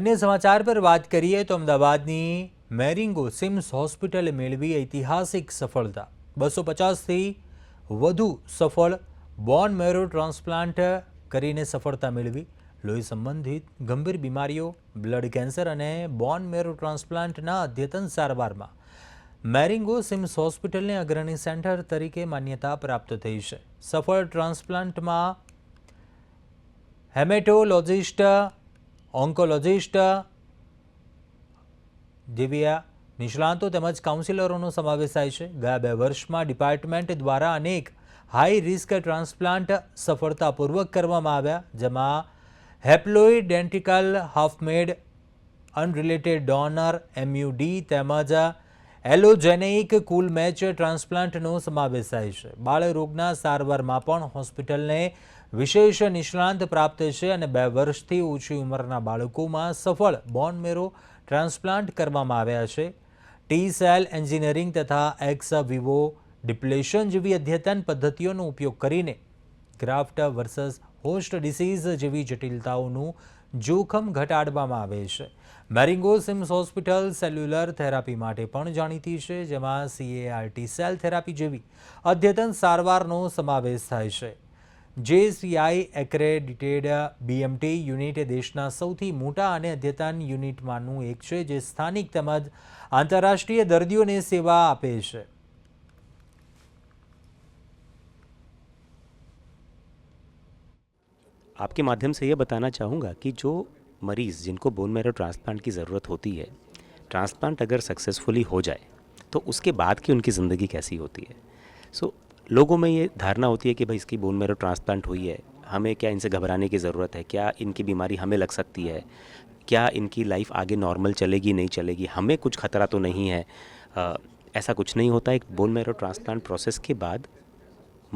અન્ય સમાચાર પર વાત કરીએ તો અમદાવાદની મેરિંગો સિમ્સ હોસ્પિટલે મેળવી ઐતિહાસિક સફળતા બસો પચાસથી વધુ સફળ બોન મેરો ટ્રાન્સપ્લાન્ટ કરીને સફળતા મેળવી લોહી સંબંધિત ગંભીર બીમારીઓ બ્લડ કેન્સર અને બોન મેરો ટ્રાન્સપ્લાન્ટના અદ્યતન સારવારમાં મેરિંગો સિમ્સ હોસ્પિટલને અગ્રણી સેન્ટર તરીકે માન્યતા પ્રાપ્ત થઈ છે સફળ ટ્રાન્સપ્લાન્ટમાં હેમેટોલોજિસ્ટ ઓન્કોલોજિસ્ટ દિવ્યા નિષ્ણાંતો તેમજ કાઉન્સિલરોનો સમાવેશ થાય છે ગયા બે વર્ષમાં ડિપાર્ટમેન્ટ દ્વારા અનેક હાઈ રિસ્ક ટ્રાન્સપ્લાન્ટ સફળતાપૂર્વક કરવામાં આવ્યા જેમાં હેપ્લોઇડેન્ટિકલ હાફમેડ અનરિલેટેડ ડોનર એમયુડી તેમજ એલોજેનેઇક કુલ મેચ ટ્રાન્સપ્લાન્ટનો સમાવેશ થાય છે બાળરોગના સારવારમાં પણ હોસ્પિટલને વિશેષ નિષ્ણાંત પ્રાપ્ત છે અને બે વર્ષથી ઓછી ઉંમરના બાળકોમાં સફળ બોનમેરો ટ્રાન્સપ્લાન્ટ કરવામાં આવ્યા છે ટી સેલ એન્જિનિયરિંગ તથા એક્સ વિવો ડિપ્લેશન જેવી અદ્યતન પદ્ધતિઓનો ઉપયોગ કરીને ગ્રાફ્ટ વર્સસ હોસ્ટ ડિસીઝ જેવી જટિલતાઓનું જોખમ ઘટાડવામાં આવે છે Marengo CIMS hospital cellular therapy માટે પણ જાણીતી છે જેમાં સીએઆરટી સેલ થેરાપી જેવી અદ્યતન સારવારનો સમાવેશ થાય છે જેસીઆઈ એક્રેડિટેડ બીએમટી યુનિટ દેશના સૌથી મોટા અને અદ્યતન યુનિટમાંનું એક છે જે સ્થાનિક તેમજ આંતરરાષ્ટ્રીય દર્દીઓને સેવા આપે છે आपके माध्यम से ये बताना चाहूँगा कि जो मरीज़ जिनको बोन मैरो ट्रांसप्लांट की ज़रूरत होती है ट्रांसप्लांट अगर सक्सेसफुली हो जाए तो उसके बाद की उनकी ज़िंदगी कैसी होती है सो लोगों में ये धारणा होती है कि भाई इसकी बोन मेरो ट्रांसप्लांट हुई है हमें क्या इनसे घबराने की ज़रूरत है क्या इनकी बीमारी हमें लग सकती है क्या इनकी लाइफ आगे नॉर्मल चलेगी नहीं चलेगी हमें कुछ खतरा तो नहीं है आ, ऐसा कुछ नहीं होता एक बोन मैरो ट्रांसप्लांट प्रोसेस के बाद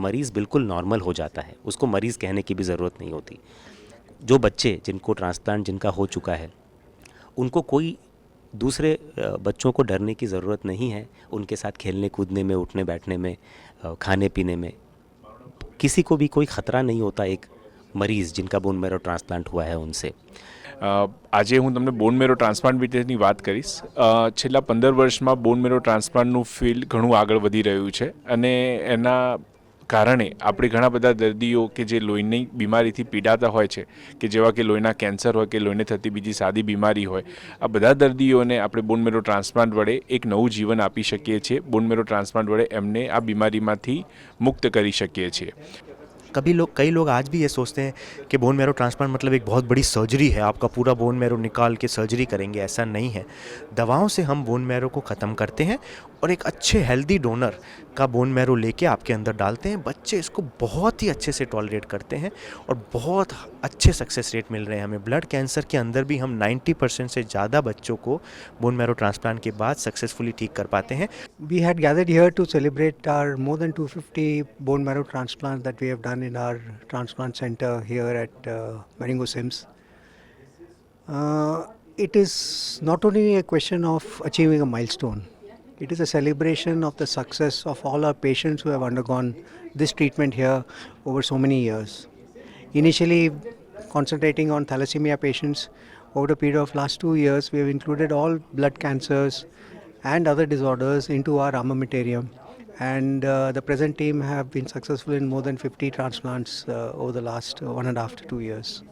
मरीज़ बिल्कुल नॉर्मल हो जाता है उसको मरीज़ कहने की भी ज़रूरत नहीं होती जो बच्चे जिनको ट्रांसप्लांट जिनका हो चुका है उनको कोई दूसरे बच्चों को डरने की ज़रूरत नहीं है उनके साथ खेलने कूदने में उठने बैठने में खाने पीने में किसी को भी कोई ख़तरा नहीं होता एक मरीज़ जिनका बोन मेरो ट्रांसप्लांट हुआ है उनसे आज हूँ તમને बोन मेरो ट्रांसप्लांट विषय बात કરીશ छाँ પંદર वर्ष में बोन मेरो ट्रांसप्लांट ઘણું આગળ घणु રહ્યું છે है કારણે આપડી ઘણા બધા દર્દીઓ કે જે લોહીની બીમારીથી પીડાયતા હોય છે કે જેવા કે લોહીના કેન્સર હોય કે લોહીને થતી બીજી સાદી બીમારી હોય આ બધા દર્દીઓને આપણે બોન મેરો ટ્રાન્સપ્લાન્ટ વડે એક નવું જીવન આપી શકીએ છીએ બોન મેરો ટ્રાન્સપ્લાન્ટ વડે એમણે આ બીમારીમાંથી મુક્ત કરી શકીએ છીએ કભી લોકો કઈ લોકો આજ ભી એ सोचते હે કે બોન મેરો ટ્રાન્સપ્લાન્ટ મતલબ એક બહોત બડી સર્જરી હે આપકો પૂરા બોન મેરો નિકાલ કે સર્જરી કરેંગે એસા નહીં હે દવાઓ સે હમ બોન મેરો કો ખતમ કરતે હે और एक अच्छे हेल्दी डोनर का बोन मैरो लेके आपके अंदर डालते हैं बच्चे इसको बहुत ही अच्छे से टॉलरेट करते हैं और बहुत अच्छे सक्सेस रेट मिल रहे हैं हमें ब्लड कैंसर के अंदर भी हम 90 परसेंट से ज़्यादा बच्चों को बोन मैरो ट्रांसप्लांट के बाद सक्सेसफुली ठीक कर पाते हैं we had gathered here to celebrate our more than two fifty bone marrow transplant that we have done in our transplant centre here at Marengo CIMS it is not only a question of achieving a mile It is a celebration of the success of all our patients who have undergone this treatment here over so many years. Initially, concentrating on thalassemia patients, over a period of last two years, we have included all blood cancers and other disorders into our armamentarium. And uh, the present team have been successful in more than 50 transplants uh, over the last one and a half to two years.